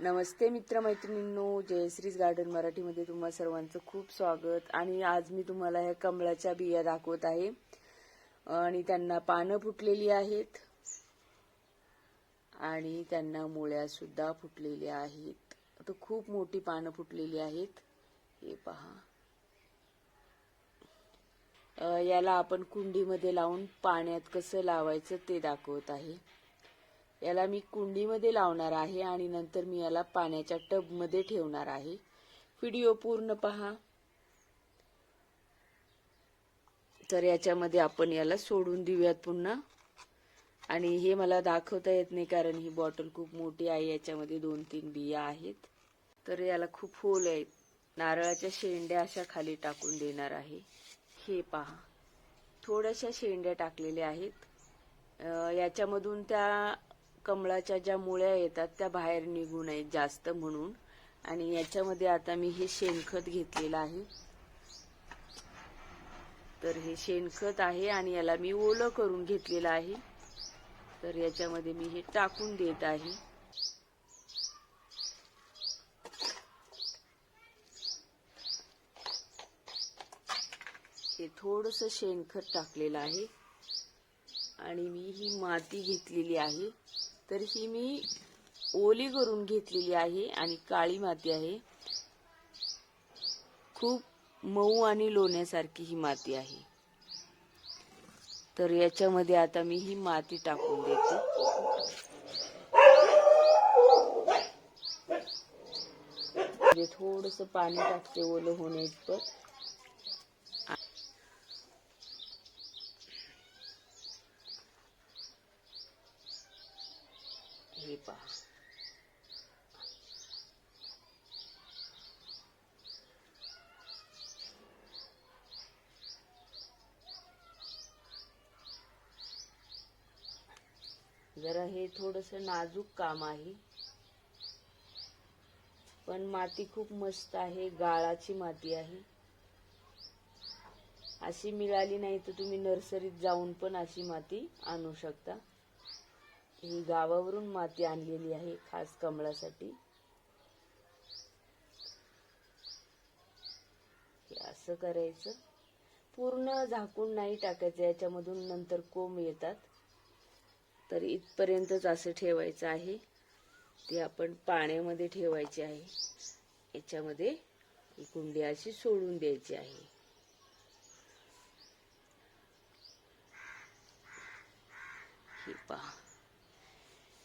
नमस्ते मित्रमैत्रिणींनो जयश्रीज garden मराठीमध्ये तुम्हा सर्वांचं खूप स्वागत. आणि आज मी तुम्हाला ह्या कमळाच्या बिया दाखवत आहे. आणि त्यांना पानं फुटलेली आहेत. आणि त्यांना मुळ्या सुद्धा फुटलेल्या आहेत. तर खूप मोठी पानं फुटलेली आहेत. हे पहा. याला आपण कुंडीमध्ये लावून पाण्यात कसं लावायचं ते दाखवत आहे. याला मी कुंडीमध्ये लावणार आहे आणि नंतर मी याला पाण्याच्या टबमध्ये ठेवणार आहे. व्हिडिओ पूर्ण पहा. तर याच्यामध्ये आपण याला सोडून देऊयात पुन्हा. आणि हे मला दाखवता येत नाही कारण ही बॉटल खूप मोठी आहे याच्यामध्ये दोन तीन बिया आहेत. तर याला खूप होल आहेत नारळाच्या शेंड्या अशा खाली टाकून देणार आहे. हे पहा. थोड्याशा शेंड्या टाकलेल्या आहेत. याच्यामधून त्या कमळाच्या ज्या मुळ्या येतात त्या बाहेर निघू नयेत जास्त म्हणून. आणि याच्यामध्ये आता मी हे शेणखत घेतलेलं आहे. तर हे शेणखत आहे आणि याला मी ओलं करून घेतलेलं आहे. तर याच्यामध्ये मी हे टाकून देत आहे. हे थोडस शेणखत टाकलेलं आहे. आणि मी ही माती घेतलेली आहे. तर ही मी ओली करून घेतलेली आहे आणि काळी माती आहे. खूप मऊ आणि लोण्यासारखी ही माती आहे. तर याच्यामध्ये आता मी ही माती टाकून देते. म्हणजे थोडस पाणी टाकते ओलं होण्याइतपत. हे पहा. जरा हे थोडस नाजूक काम आहे. पण माती खूप मस्त आहे गाळाची माती आहे. अशी मिळाली नाही तर तुम्ही नर्सरीत जाऊन पण अशी माती आणू शकता. ही गावावरून माती आणलेली आहे खास कमळासाठी. असं करायचं. पूर्ण झाकून नाही टाकायचं याच्यामधून नंतर कोंब येतात. तर इथपर्यंतच असं ठेवायचं आहे. ते आपण पाण्यामध्ये ठेवायचे आहे. याच्यामध्ये ही कुंडी अशी सोडून द्यायची आहे. हे पहा.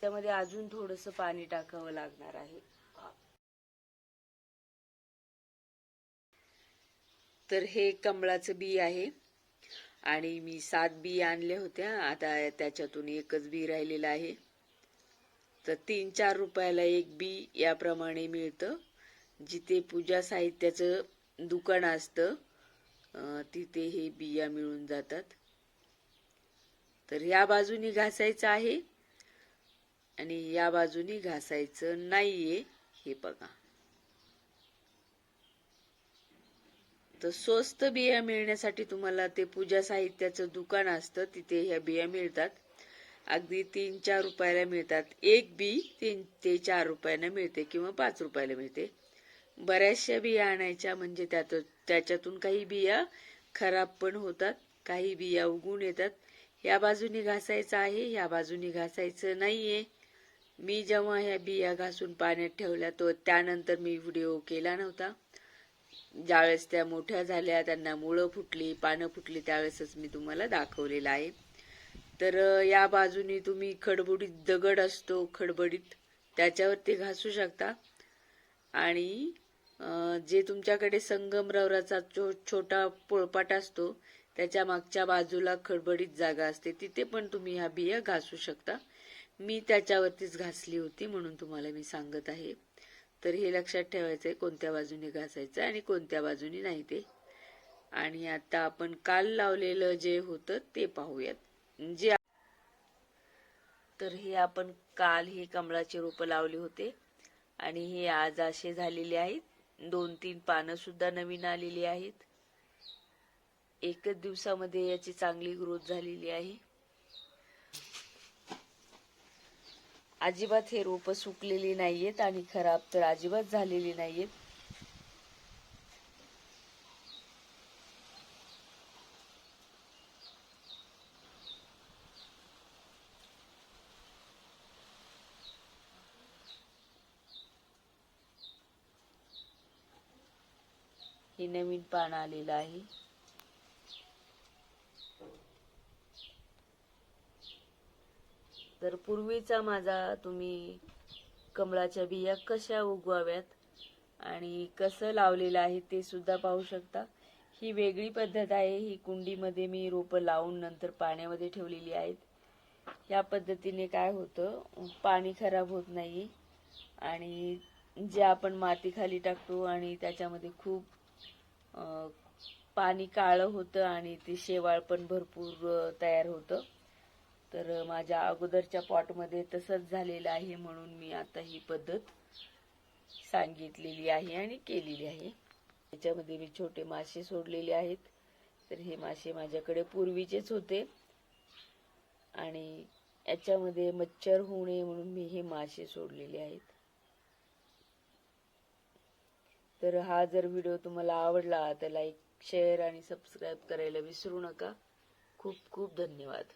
त्यामध्ये अजून थोडस पाणी टाकावं लागणार आहे. तर हे कमळाचं बी आहे. आणि मी सात बी आणल्या होत्या. आता त्याच्यातून एकच बी राहिलेलं आहे. तर तीन चार रुपयाला एक बी याप्रमाणे मिळतं. जिथे पूजा साहित्याचं दुकान असतं तिथे हे बिया मिळून जातात. तर या बाजूनी घासायचं आहे. आणि या बाजूनी घासायचं नाहीये हे बघा. तर स्वस्त बिया मिळण्यासाठी तुम्हाला ते पूजा साहित्याचं दुकान असतं तिथे ह्या बिया मिळतात. अगदी तीन चार रुपयाला मिळतात. एक बी तीन ते चार रुपयाला मिळते किंवा पाच रुपयाला मिळते. बऱ्याचशा बिया आणायच्या म्हणजे त्यात त्याच्यातून काही बिया खराब पण होतात काही बिया उगून येतात. या बाजूनी घासायचं आहे या बाजूनी घासायचं नाहीये. मी जेव्हा ह्या बिया घासून पाण्यात ठेवल्या तो त्यानंतर मी व्हिडिओ केला नव्हता. ज्यावेळेस त्या मोठ्या झाल्या त्यांना मुळं फुटली पानं फुटली त्यावेळेसच मी तुम्हाला दाखवलेलं आहे. तर या बाजूनी तुम्ही खडबडीत दगड असतो खडबडीत त्याच्यावरती घासू शकता. आणि जे तुमच्याकडे संगमरवराचा छो छोटा पोळपाट असतो त्याच्या मागच्या बाजूला खडबडीत जागा असते तिथे पण तुम्ही ह्या बिया घासू शकता. मी त्याच्यावरतीच घासली होती म्हणून तुम्हाला मी सांगत आहे. तर हे लक्षात ठेवायचंय कोणत्या बाजूने घासायचं आणि कोणत्या बाजूने नाही ते. आणि आता आपण काल लावलेलं जे होतं ते पाहूयात. जे तर हे आपण काल हे कमळाचे रोपं लावले होते. आणि हे आज असे झालेले आहेत. दोन तीन पानं सुद्धा नवीन आलेली आहेत. एकच दिवसामध्ये याची चांगली ग्रोथ झालेली आहे. अजिबात हे रोपं सुकलेली नाहीयेत आणि खराब तर अजिबात झालेली नाहीयेत. हे नवीन पान आलेलं आहे. तर पूर्वीचा माझा तुम्ही कमळाच्या बिया कशा उगवाव्यात आणि कसं लावलेलं आहे ते सुद्धा पाहू शकता. ही वेगळी पद्धत आहे. ही कुंडीमध्ये मी रोपं लावून नंतर पाण्यामध्ये ठेवलेली आहेत. या पद्धतीने काय होतं पाणी खराब होत नाही आणि जे आपण माती खाली टाकतो आणि त्याच्यामध्ये खूप पाणी काळं होतं आणि ते शेवाळ पण भरपूर तयार होतं. तर माझ्या अगोदरच्या पॉटमध्ये तसंच झालेलं आहे म्हणून मी आता ही पद्धत सांगितलेली आहे आणि केलेली आहे. त्याच्यामध्ये मी छोटे मासे सोडलेले आहेत. तर हे मासे माझ्याकडे पूर्वीचेच होते. आणि याच्यामध्ये मच्छर होऊ नये म्हणून मी हे मासे सोडलेले आहेत. तर हा जर व्हिडिओ तुम्हाला आवडला तर लाईक शेअर आणि सबस्क्राईब करायला विसरू नका. खूप खूप धन्यवाद.